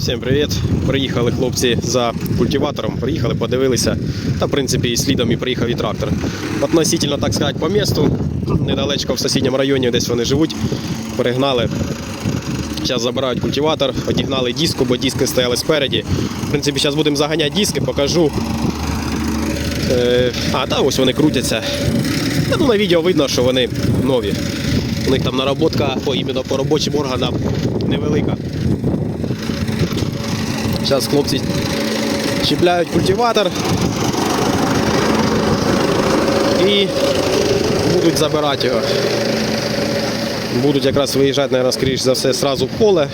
Всім привіт! Приїхали хлопці за культиватором, приїхали, подивилися. Та, в принципі, слідом і приїхав і трактор. Относительно, так сказати, по місту, недалечко в сусідньому районі, десь вони живуть, перегнали. Зараз забирають культиватор, одігнали диску, бо диски стояли спереді. В принципі, зараз будемо заганяти диски, покажу. Е, а, та ось вони крутяться. Та, ну, на відео видно, що вони нові. У них там наработка по іменно по робочим органам невелика. Зараз хлопці чіпляють культиватор і будуть забирати його. Будуть якраз виїжджати, наверное, скоріш за все, сразу в поле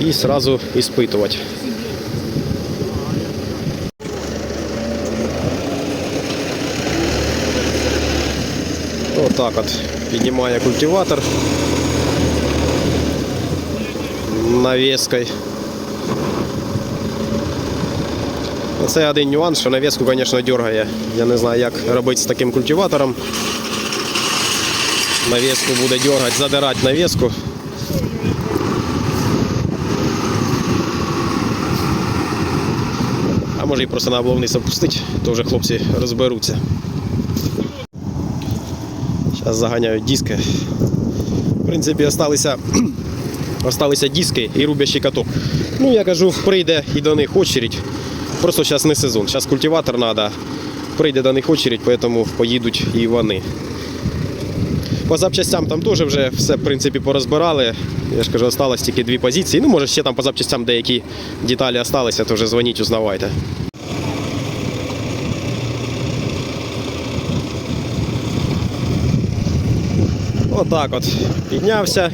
і сразу іспитувати. Отак от піднімає культиватор навіскою. Це один нюанс, що навіску, звісно, дергає. Я не знаю, як робити з таким культиватором. Навіску буде дергати, задирати навіску. А може і просто на обловниць опустити, то вже хлопці розберуться. Зараз заганяють диски. В принципі, осталися, осталися диски і рубящий каток. Ну, я кажу, прийде і до них очередь. Просто зараз не сезон. Зараз культиватор треба. Прийде до них очередь, тому поїдуть і вони. По запчастям там теж вже все в принципі порозбирали. Я ж кажу, осталось тільки дві позиції. Ну, може, ще там по запчастям деякі деталі залишилися, то вже дзвоніть, узнавайте. Отак от піднявся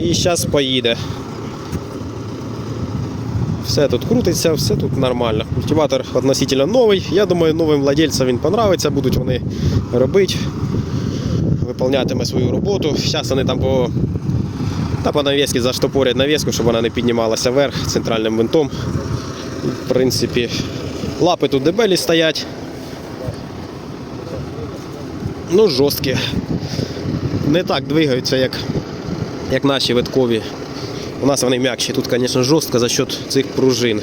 і зараз поїде. Все тут крутиться, все тут нормально. Культиватор относительно новий. Я думаю, новим владельцям він понравиться, будуть вони робити, виконуватиме свою роботу. Зараз вони там по, та по навіски заштопорять навіску, щоб вона не піднімалася вверх центральним винтом. В принципі, лапи тут дебелі стоять. Ну, жорсткі. Не так двигаються, як, як наші виткові. У нас вони м'якші. Тут, звісно, жорстко за счет цих пружин.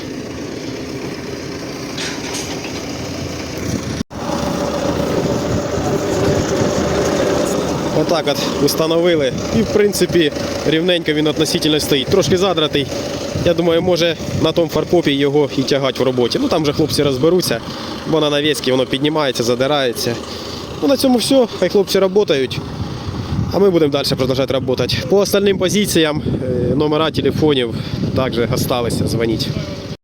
Отак от установили. І в принципі рівненько він относительно стоїть. Трошки задратий. Я думаю, може на тому фаркопі його і тягати в роботі. Ну там вже хлопці розберуться, бо на навіски воно піднімається, задирається. Ну на цьому все. Хай хлопці працюють. А мы будем дальше продолжать работать. По остальным позициям э, номера телефонов также осталось звонить.